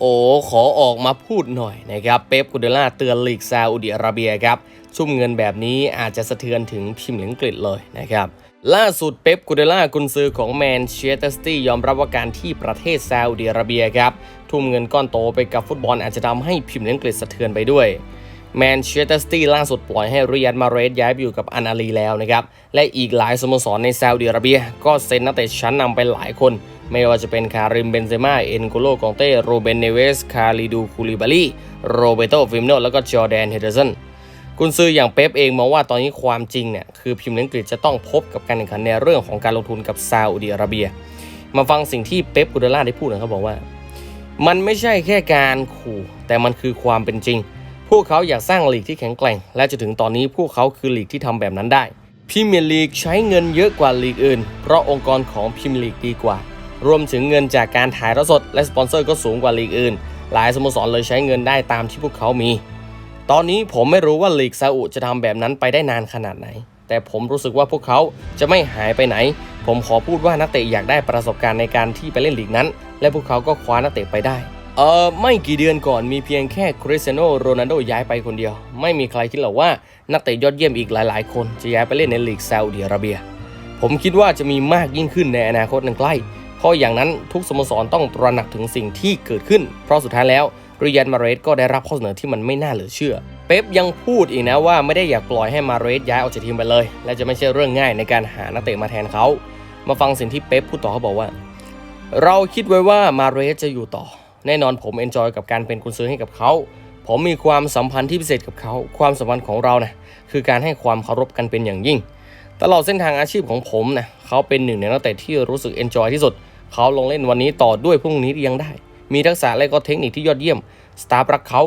โอขอออกมาพูดหน่อยนะครับเป๊ปกูเดล่าเตือนลีกซาอุดิอาระเบียครับชุ่มเงินแบบนี้อาจจะสะเทือนถึงพิมพ์อังกฤษเลยนะครับล่าสุดเป๊ปกูเดล่ากุนซือของแมนเชสเตอร์ซิตี้ยอมรับว่าการที่ประเทศซาอุดิอาระเบียครับทุ่มเงินก้อนโตไปกับฟุตบอลอาจจะทำให้พิมพ์อังกฤษสะเทือนไปด้วยแมนเชสเตอร์ซิตี้ล่าสุดปล่อยให้รียดมาเรสย้ายไปอยู่กับอันอาลีแล้วนะครับ และอีกหลายสโมสรในซาอุดิอาระเบีย ก็เซ็นนักเตะชั้นนำไปหลายคน ไม่ว่าจะเป็นคาริมเบนเซม่าเอ็นโกโลกองเต้โรเบนเนเวส คาริดูคูลิบาลีโรเบโตฟิมโนแล้วก็จอแดนเฮเดอร์สันกุนซืออย่างเป๊ปเองมองว่าตอนนี้ความจริงเนี่ยคือพิมพ์อังกฤษจะต้องพบกับการแข่งขันในเรื่องของการลงทุนกับซาอุดิอาระเบีย มาฟังสิ่งที่เป๊ปกูเดล่าได้พูดนะครับบอกว่า มันไม่ใช่แค่การขู่ แต่มันคือความเป็นจริง พวกเขาอยากสร้างลีกที่แข็งแกร่ง และจะถึงตอนนี้พวกเขาคือลีกที่ทำแบบนั้นได้พรีเมียร์ลีกใช้เงินเยอะกว่าลีกอื่น เพราะองค์กรของพรีเมียร์ลีกดีกว่า รวมถึงเงินจากการถ่ายทอดสด และสปอนเซอร์ก็สูงกว่าลีกอื่น หลายสโมสรเลยใช้เงินได้ตามที่พวกเขามี ตอนนี้ผมไม่รู้ว่าลีกซาอุจะทำแบบนั้นไปได้นานขนาดไหน แต่ผมรู้สึกว่าพวกเขาจะไม่หายไปไหน ผมขอพูดว่านักเตะอยากได้ประสบการณ์ในการที่ไปเล่นลีกนั้น และพวกเขาก็คว้านักเตะไปได้เออไม่กี่เดือนก่อนมีเพียงแค่คริสเตียโนโรนัลโดย้ายไปคนเดียว ไม่มีใครคิดหรอกว่านักเตะยอดเยี่ยมอีกหลายๆ คนจะย้ายไปเล่นในลีกซาอุดิอาระเบีย ผมคิดว่าจะมีมากยิ่งขึ้นในอนาคตอันใกล้ เพราะอย่างนั้นทุกสโมสรต้องตระหนักถึงสิ่งที่เกิดขึ้น เพราะสุดท้ายแล้วริยันมาเรสก็ได้รับข้อเสนอที่มันไม่น่าเหลือเชื่อ เป๊ปยังพูดอีกนะว่าไม่ได้อยากปล่อยให้มาเรสย้ายออกจากทีมไปเลย และจะไม่ใช่เรื่องง่ายในการหานักเตะมาแทนเขา มาฟังสิ่งที่เป๊ปพูดต่อเขาบอกว่า เราคิดไว้ว่ามาเรสจะอยู่ต่อ แน่นอนผมเอนจอยกับการเป็นกุนซื้อให้กับเขาผมมีความสัมพันธ์ที่พิเศษกับเขา ความสัมพันธ์ของเรานะคือการให้ความเคารพกันเป็นอย่างยิ่ง ตลอดเส้นทางอาชีพของผมนะเขาเป็นหนึ่งในนักเตะที่รู้สึกเอนจอยที่สุด เขาลงเล่นวันนี้ต่อด้วยพรุ่งนี้ยังได้ มีทักษะและก็เทคนิคที่ยอดเยี่ยม สตาร์รักเขา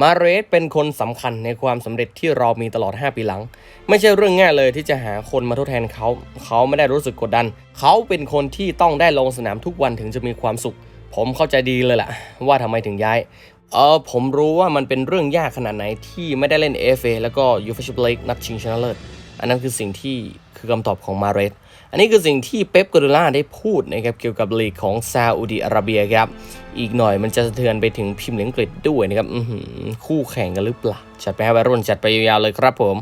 มาเรสเป็นคนสำคัญในความสำเร็จที่เรามีตลอด 5 ปีหลัง ไม่ใช่เรื่องง่ายเลยที่จะหาคนมาทดแทนเขา เขาไม่ได้รู้สึกกดดัน เขาเป็นคนที่ต้องได้ลงสนามทุกวันถึงจะมีความสุข ผมเข้าใจดีเลยล่ะ ว่าทำไมถึงย้ายเออผมรู้ว่ามันเป็นเรื่องยากขนาดไหนที่ไม่ได้เล่น FA แล้วก็ยูฟ่าแชมเปี้ยนลีกนัดชิงชนะเลิศ อันนั้นคือสิ่งที่คือคำตอบของมาเรสอันนี้คือสิ่งที่เป๊ปกัวล่าได้พูดนะครับเกี่ยวกับลีกของซาอุดิอาระเบียครับ อีกหน่อยมันจะสะเทือนไปถึงพิมพ์ลีกอังกฤษด้วยนะครับคู่แข่งกันหรือเปล่า จัดไปให้วัยรุ่นจัดไปยาวๆเลยครับผม